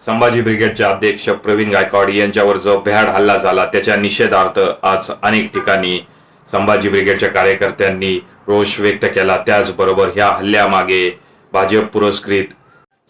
संभाजी ब्रिगेडचे अध्यक्ष प्रवीण गायकवाड यांच्यावर जो भ्याड हल्ला झाला त्याच्या निषेधार्थ आज अनेक ठिकाणी संभाजी ब्रिगेडच्या कार्यकर्त्यांनी रोष व्यक्त केला. त्याचबरोबर ह्या हल्ल्यामागे भाजप पुरस्कृत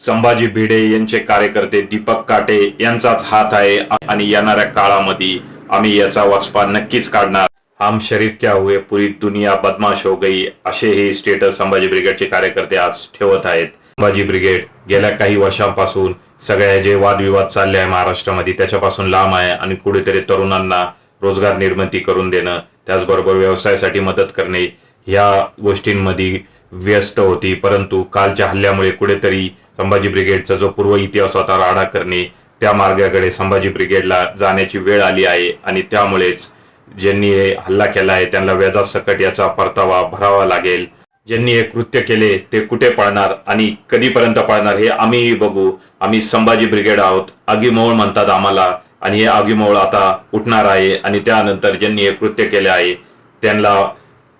संभाजी भिडे यांचे कार्यकर्ते दीपक काटे यांचाच हात आहे आणि येणाऱ्या काळामध्ये आम्ही याचा वाचपा नक्कीच काढणार. हम शरीफ क्या हुए पुरी दुनिया बदमाश हो गई असे हे स्टेटस संभाजी ब्रिगेडचे कार्यकर्ते आज ठेवत आहेत. संभाजी ब्रिगेड गेल्या काही वर्षांपासून सगळ्या जे वादविवाद चालले आहे महाराष्ट्रामध्ये त्याच्यापासून लांब आहे आणि कुठेतरी तरुणांना रोजगार निर्मिती करून देणं त्याचबरोबर व्यवसायासाठी मदत करणे ह्या गोष्टींमध्ये व्यस्त होती. परंतु कालच्या हल्ल्यामुळे कुठेतरी संभाजी ब्रिगेडचा जो पूर्व इतिहास होता राडा करणे त्या मार्गाकडे संभाजी ब्रिगेडला जाण्याची वेळ आली आहे आणि त्यामुळेच ज्यांनी हे हल्ला केला आहे त्यांना व्याजासकट याचा परतावा भरावा लागेल. ज्यांनी हे कृत्य केले ते कुठे पाळणार आणि कधीपर्यंत पाळणार हे आम्हीही बघू. आम्ही संभाजी ब्रिगेड आहोत. आगीमोळ म्हणतात आम्हाला आणि हे आगीमोळ आता उठणार आहे आणि त्यानंतर ज्यांनी हे कृत्य केले आहे त्यांना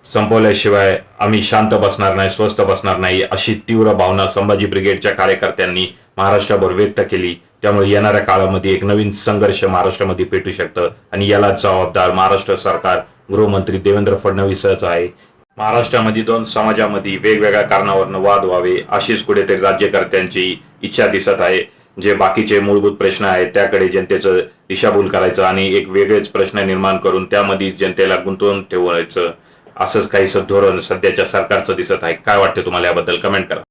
संपवल्याशिवाय आम्ही शांत बसणार नाही स्वस्थ बसणार नाही अशी तीव्र भावना संभाजी ब्रिगेडच्या कार्यकर्त्यांनी महाराष्ट्रभर व्यक्त केली. त्यामुळे येणाऱ्या काळामध्ये एक नवीन संघर्ष महाराष्ट्रामध्ये पेटू शकतं आणि याला जबाबदार महाराष्ट्र सरकार गृहमंत्री देवेंद्र फडणवीसच आहे. महाराष्ट्रामध्ये दोन समाजामध्ये वेगवेगळ्या कारणावरनं वाद व्हावे अशीच कुठेतरी राज्यकर्त्यांची इच्छा दिसत आहे. जे बाकीचे मूलभूत प्रश्न आहेत त्याकडे जनतेचं दिशाभूल करायचं आणि एक वेगळेच प्रश्न निर्माण करून त्यामध्ये जनतेला गुंतवून ठेवायचं. असंच काहीसं धोरण सध्याच्या सरकारचं दिसत आहे. काय वाटतं तुम्हाला याबद्दल? कमेंट करा.